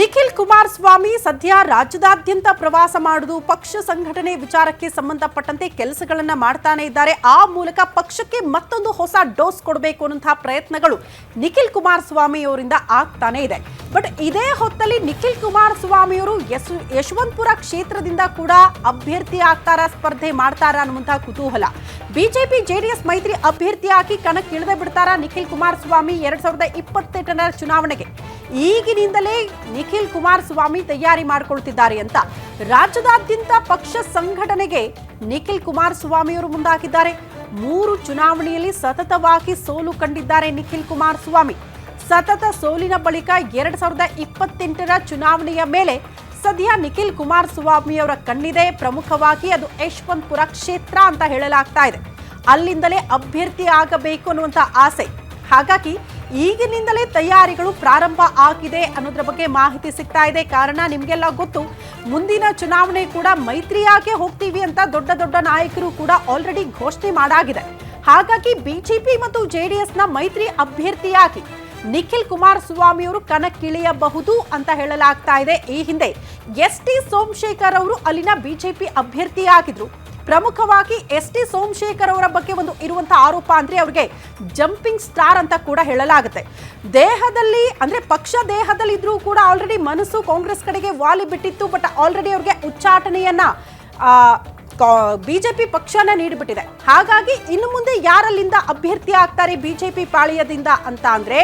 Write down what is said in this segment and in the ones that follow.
ನಿಖಿಲ್ ಕುಮಾರಸ್ವಾಮಿ ಸದ್ಯ ರಾಜ್ಯದಾದ್ಯಂತ ಪ್ರವಾಸ ಮಾಡುವುದು ಪಕ್ಷ ಸಂಘಟನೆ ವಿಚಾರಕ್ಕೆ ಸಂಬಂಧಪಟ್ಟಂತೆ ಕೆಲಸಗಳನ್ನು ಮಾಡ್ತಾನೆ ಇದ್ದಾರೆ. ಆ ಮೂಲಕ ಪಕ್ಷಕ್ಕೆ ಮತ್ತೊಂದು ಹೊಸ ಡೋಸ್ ಕೊಡಬೇಕು ಅನ್ನುವಂತಹ ಪ್ರಯತ್ನಗಳು ನಿಖಿಲ್ ಕುಮಾರಸ್ವಾಮಿ ಅವರಿಂದ ಆಗ್ತಾನೆ ಇದೆ. ಬಟ್ ಇದೇ ಹೊತ್ತಲ್ಲಿ ನಿಖಿಲ್ ಕುಮಾರಸ್ವಾಮಿಯವರು ಯಶ್, ಯಶವಂತಪುರ ಕ್ಷೇತ್ರದಿಂದ ಕೂಡ ಅಭ್ಯರ್ಥಿ ಆಗ್ತಾರ, ಸ್ಪರ್ಧೆ ಮಾಡ್ತಾರ ಅನ್ನುವಂತಹ ಕುತೂಹಲ. ಬಿಜೆಪಿ ಜೆಡಿಎಸ್ ಮೈತ್ರಿ ಅಭ್ಯರ್ಥಿಯಾಗಿ ಕಣಕ್ಕಿಳಿದೇ ಬಿಡ್ತಾರಾ ನಿಖಿಲ್ ಕುಮಾರಸ್ವಾಮಿ ಎರಡ್ ಸಾವಿರದ ಇಪ್ಪತ್ತೆಂಟರ ಚುನಾವಣೆಗೆ? ಈಗಿನಿಂದಲೇ ನಿಖಿಲ್ ಕುಮಾರಸ್ವಾಮಿ ತಯಾರಿ ಮಾಡಿಕೊಳ್ತಿದ್ದಾರೆ ಅಂತ ರಾಜ್ಯದಾದ್ಯಂತ ಪಕ್ಷ ಸಂಘಟನೆಗೆ ನಿಖಿಲ್ ಕುಮಾರಸ್ವಾಮಿಯವರು ಮುಂದಾಗಿದ್ದಾರೆ. ಮೂರು ಚುನಾವಣೆಯಲ್ಲಿ ಸತತವಾಗಿ ಸೋಲು ಕಂಡಿದ್ದಾರೆ ನಿಖಿಲ್ ಕುಮಾರಸ್ವಾಮಿ. ಸತತ ಸೋಲಿನ ಬಳಿಕ ಎರಡ್ ಸಾವಿರದ ಇಪ್ಪತ್ತೆಂಟರ ಚುನಾವಣೆಯ ಮೇಲೆ ಸದ್ಯ ನಿಖಿಲ್ ಕುಮಾರಸ್ವಾಮಿ ಅವರ ಕಣ್ಣಿದೆ. ಪ್ರಮುಖವಾಗಿ ಅದು ಯಶವಂತಪುರ ಕ್ಷೇತ್ರ ಅಂತ ಹೇಳಲಾಗ್ತಾ ಇದೆ. ಅಲ್ಲಿಂದಲೇ ಅಭ್ಯರ್ಥಿ ಆಗಬೇಕು ಅನ್ನುವಂಥ ಆಸೆ. ಹಾಗಾಗಿ ಈಗಿನಿಂದಲೇ ತಯಾರಿಗಳು ಪ್ರಾರಂಭ ಆಗಿದೆ ಅನ್ನೋದ್ರ ಬಗ್ಗೆ ಮಾಹಿತಿ ಸಿಗ್ತಾ ಇದೆ. ಕಾರಣ ನಿಮಗೆಲ್ಲ ಗೊತ್ತು, ಮುಂದಿನ ಚುನಾವಣೆ ಕೂಡ ಮೈತ್ರಿಯಾಗೆ ಹೋಗ್ತೀವಿ ಅಂತ ದೊಡ್ಡ ದೊಡ್ಡ ನಾಯಕರು ಕೂಡ ಆಲ್ರೆಡಿ ಘೋಷಣೆ ಮಾಡಾಗಿದೆ. ಹಾಗಾಗಿ ಬಿಜೆಪಿ ಮತ್ತು ಜೆಡಿಎಸ್ನ ಮೈತ್ರಿ ಅಭ್ಯರ್ಥಿಯಾಗಿ ನಿಖಿಲ್ ಕುಮಾರಸ್ವಾಮಿ ಅವರು ಕಣಕ್ಕಿಳಿಯಬಹುದು ಅಂತ ಹೇಳಲಾಗ್ತಾ ಇದೆ. ಈ ಹಿಂದೆ ಎಸ್ ಟಿ ಸೋಮಶೇಖರ್ ಅವರು ಅಲ್ಲಿನ ಬಿಜೆಪಿ ಅಭ್ಯರ್ಥಿಯಾಗಿದ್ರು. ಪ್ರಮುಖವಾಗಿ ಎಸ್ ಟಿ ಸೋಮಶೇಖರ್ ಅವರ ಬಗ್ಗೆ ಒಂದು ಇರುವಂತಹ ಆರೋಪ ಅಂದ್ರೆ ಅವ್ರಿಗೆ ಜಂಪಿಂಗ್ ಸ್ಟಾರ್ ಅಂತ ಕೂಡ ಹೇಳಲಾಗುತ್ತೆ. ದೇಹದಲ್ಲಿ ಅಂದ್ರೆ ಪಕ್ಷ ದೇಹದಲ್ಲಿ ಇದ್ರೂ ಕೂಡ ಆಲ್ರೆಡಿ ಮನಸ್ಸು ಕಾಂಗ್ರೆಸ್ ಕಡೆಗೆ ವಾಲಿ ಬಿಟ್ಟಿತ್ತು ಬಟ್ ಆಲ್ರೆಡಿ ಅವ್ರಿಗೆ ಉಚ್ಚಾಟನೆಯನ್ನ ಬಿಜೆಪಿ ಪಕ್ಷನ ನೀಡಿಬಿಟ್ಟಿದೆ. ಹಾಗಾಗಿ ಇನ್ನು ಮುಂದೆ ಯಾರಲ್ಲಿಂದ ಅಭ್ಯರ್ಥಿ ಆಗ್ತಾರೆ ಬಿಜೆಪಿ ಪಾಳ್ಯದಿಂದ ಅಂತ ಅಂದ್ರೆ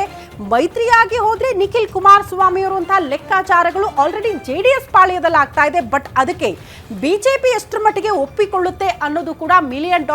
ಮೈತ್ರಿಯಾಗಿ ಹೋದ್ರೆ ನಿಖಿಲ್ ಕುಮಾರಸ್ವಾಮಿ ಅವರು ಅಂತ ಲೆಕ್ಕಾಚಾರಗಳು ಆಲ್ರೆಡಿ ಜೆ ಡಿ ಎಸ್ ಪಾಳ್ಯದಲ್ಲಿ ಆಗ್ತಾ ಇದೆ. ಬಟ್ ಅದಕ್ಕೆ ಬಿಜೆಪಿ ಎಷ್ಟರ ಮಟ್ಟಿಗೆ ಒಪ್ಪಿಕೊಳ್ಳುತ್ತೆ ಅನ್ನೋದು ಕೂಡ ಮಿಲಿಯನ್